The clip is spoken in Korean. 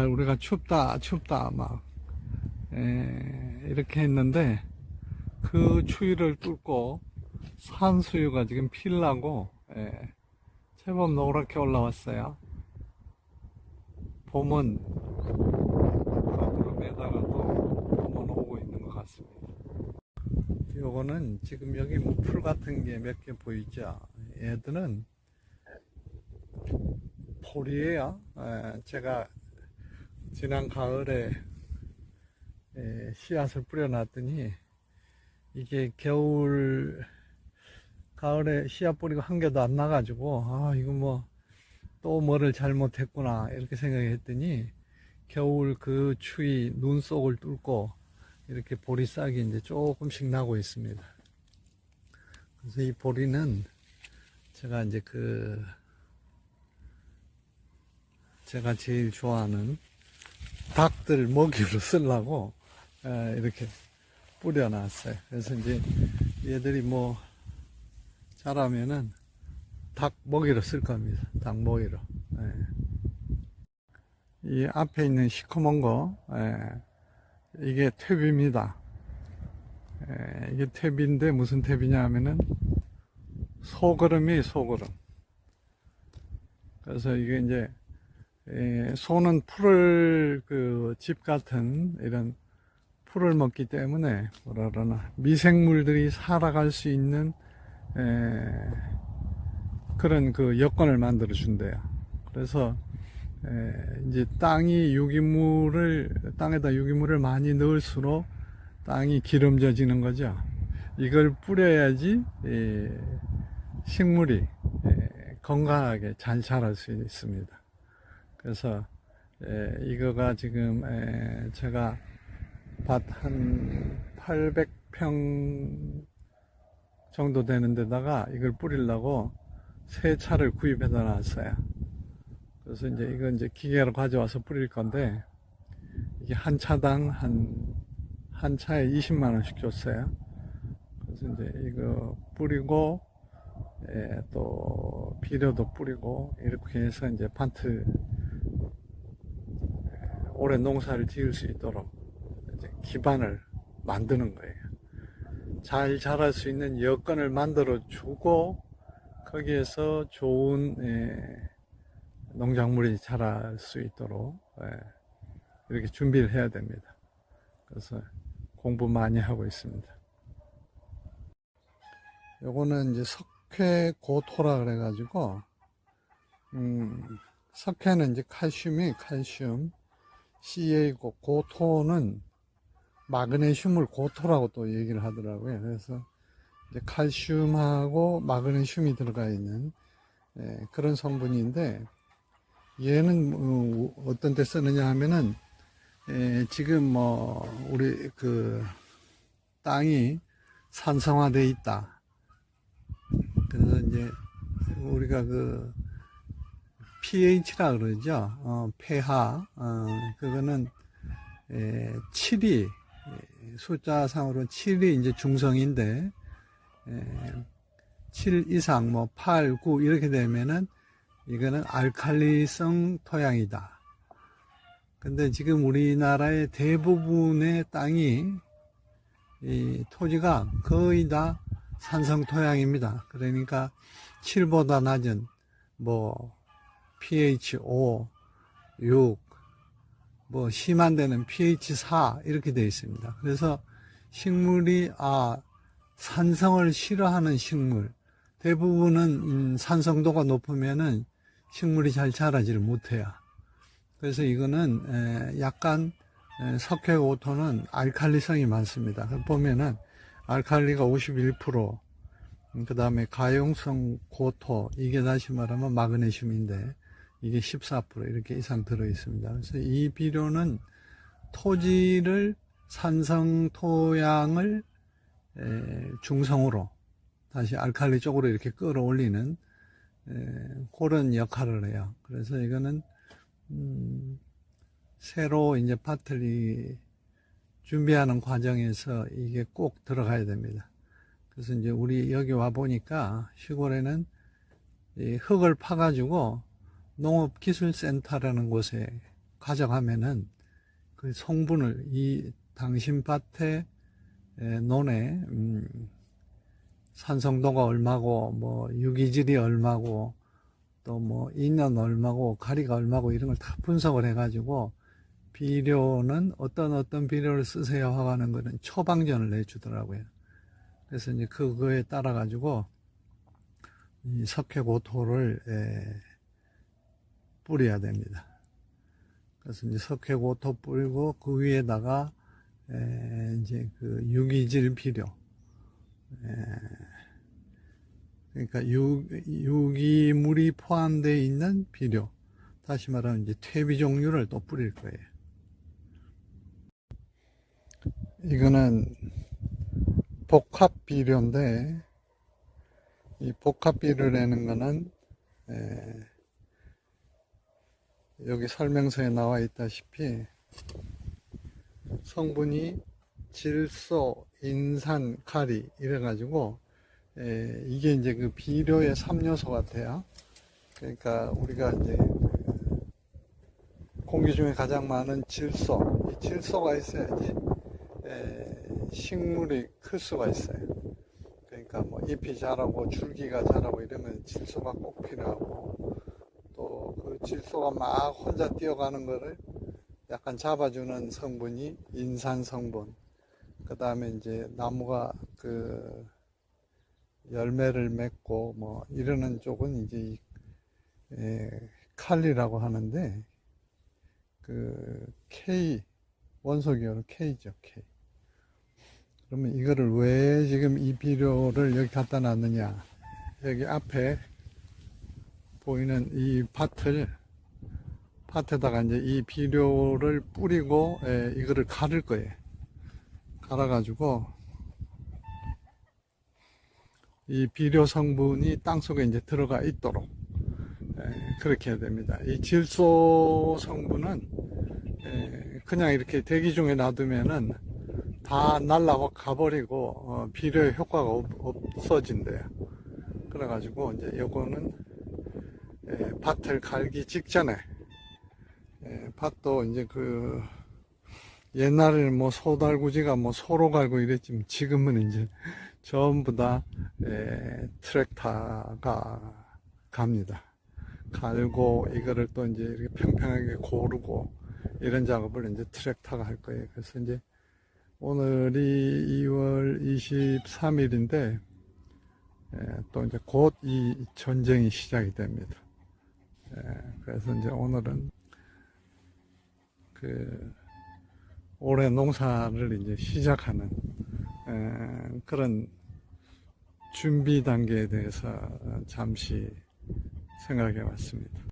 날 우리가 춥다, 춥다, 막, 에, 이렇게 했는데, 그 추위를 뚫고 산수유가 지금 필라고, 에, 제법 노랗게 올라왔어요. 봄은 거꾸로에다가 또 봄은 오고 있는 것 같습니다. 요거는 지금 여기 뭐풀 같은 게 몇 개 보이죠? 얘들은 폴이에요. 에, 제가 지난 가을에 에, 씨앗을 뿌려놨더니 이게 겨울 가을에 씨앗 뿌리고 한 개도 안 나가지고 아 이거 뭐 또 뭐를 잘못했구나 이렇게 생각했더니 겨울 그 추위 눈 속을 뚫고 이렇게 보리싹이 이제 조금씩 나고 있습니다. 그래서 이 보리는 제가 이제 그 제가 제일 좋아하는 닭들 먹이로 쓰려고 에, 이렇게 뿌려놨어요. 그래서 이제 얘들이 뭐 자라면은 닭 먹이로 쓸 겁니다. 닭 먹이로. 예. 이 앞에 있는 시커먼 거, 예, 이게. 예, 이게 탭인데 무슨 탭이냐 하면은 소그름이 소그름. 그래서 이게 이제 예, 소는 풀을 그 집 같은 이런 풀을 먹기 때문에 뭐라 그러나 미생물들이 살아갈 수 있는 에, 그런 그 여건을 만들어 준대요. 그래서 에, 이제 땅이 유기물을 땅에다 유기물을 많이 넣을수록 땅이 기름져지는 거죠. 이걸 뿌려야지 에, 식물이 에, 건강하게 잘 자랄 수 있습니다. 그래서 에, 이거가 지금 에, 제가 밭 한 800평 정도 되는 데다가 이걸 뿌리려고 새 차를 구입해 놨어요. 그래서 이제 이거 이제 기계로 가져와서 뿌릴 건데 이게 한 차당 한, 한 차에 20만 원씩 줬어요. 그래서 이제 이거 뿌리고 예, 또 비료도 뿌리고 이렇게 해서 이제 판트 올해 농사를 지을 수 있도록 기반을 만드는 거예요. 잘 자랄 수 있는 여건을 만들어 주고 거기에서 좋은 예, 농작물이 자랄 수 있도록 예, 이렇게 준비를 해야 됩니다. 그래서 공부 많이 하고 있습니다. 요거는 이제 석회 고토라 그래가지고 음, 석회는 이제 칼슘이 칼슘 CA 고 고토는 마그네슘을 고토라고 또 얘기를 하더라고요. 그래서 칼슘하고 마그네슘이 들어가 있는 예, 그런 성분인데 얘는 어, 어떤 데 쓰느냐 하면은 예, 지금 뭐 우리 그 땅이 산성화돼 있다. 그래서 이제 우리가 그 pH라 그러죠. 어, pH 어, 그거는 에, 7이 숫자상으로 7이 이제 중성인데 에, 7 이상 뭐 8, 9 이렇게 되면은 이거는 알칼리성 토양이다. 근데 지금 우리나라의 대부분의 땅이 이 토지가 거의 다 산성 토양입니다. 그러니까 7보다 낮은 뭐 pH 5, 6, 뭐 심한 데는 pH 4 이렇게 되어 있습니다. 그래서 식물이 아 산성을 싫어하는 식물 대부분은 음, 산성도가 높으면은 식물이 잘 자라지를 못해요. 그래서 이거는 에, 약간 에, 석회 오토는 알칼리성이 많습니다. 보면은 알칼리가 51%, 그 다음에 가용성 고토, 이게 다시 말하면 마그네슘인데, 이게 14% 이렇게 이상 들어 있습니다. 그래서 이 비료는 토지를 산성 토양을 에, 중성으로 다시 알칼리 쪽으로 이렇게 끌어올리는 에, 그런 역할을 해요. 그래서 이거는 음, 새로 이제 밭을 준비하는 과정에서 이게 꼭 들어가야 됩니다. 그래서 이제 우리 여기 와 보니까 시골에는 이 흙을 파가지고 농업기술센터라는 곳에 가져가면은 그 성분을 이 당신 밭의 에, 논에 음, 산성도가 얼마고 뭐 유기질이 얼마고 또 뭐 인연 얼마고 가리가 얼마고 이런 걸 다 분석을 해가지고 비료는 어떤 어떤 비료를 쓰세요 하는 거는 처방전을 내주더라고요. 그래서 이제 그거에 따라 가지고 이 석회고토를 에, 뿌려야 됩니다. 그래서 이제 석회고토 뿌리고 그 위에다가 에, 이제 그 유기질 비료 에, 그러니까 유, 유기물이 포함되어 있는 비료 다시 말하면 이제 퇴비 종류를 또 뿌릴 거예요. 이거는 복합 비료인데 이 복합 비료라는 거는 에, 여기 설명서에 나와 있다시피 성분이 질소, 인산, 가리 이래가지고 에, 이게 이제 그 비료의 3요소 같아요. 그러니까 우리가 이제 그 공기 중에 가장 많은 질소, 이 질소가 있어야지 에, 식물이 클 수가 있어요. 그러니까 뭐 잎이 자라고 줄기가 자라고 이러면 질소가 꼭 필요하고 질소가 막 혼자 뛰어가는 거를 약간 잡아주는 성분이 인산 성분. 그 다음에 이제 나무가 그 열매를 맺고 뭐 이러는 쪽은 이제 이, 에, 칼리라고 하는데 그 K 원소 기호로 K죠 K. 그러면 이거를 왜 지금 이 비료를 여기 갖다 놨느냐? 여기 앞에 보이는 이 밭을 밭에다가 이제 이 비료를 뿌리고 에, 이거를 갈을 거예요. 갈아 가지고 이 비료 성분이 땅 속에 이제 들어가 있도록 에, 그렇게 해야 됩니다. 이 질소 성분은 에, 그냥 이렇게 대기 중에 놔두면은 다 날라가 버리고 어, 비료의 효과가 없, 없어진대요. 그래가지고 이제 요거는 에, 밭을 갈기 직전에 에, 밭도 이제 그 옛날에는 뭐 소달구지가 뭐 소로 갈고 이랬지만 지금은 이제 전부 다 에, 트랙터가 갑니다. 갈고 이거를 또 이제 이렇게 평평하게 고르고 이런 작업을 이제 트랙터가 할 거예요. 그래서 이제 오늘이 2월 23일인데 또 이제 곧 이 전쟁이 시작이 됩니다. 예, 그래서 이제 오늘은 그 올해 농사를 이제 시작하는 에, 그런 준비 단계에 대해서 잠시 생각해 봤습니다.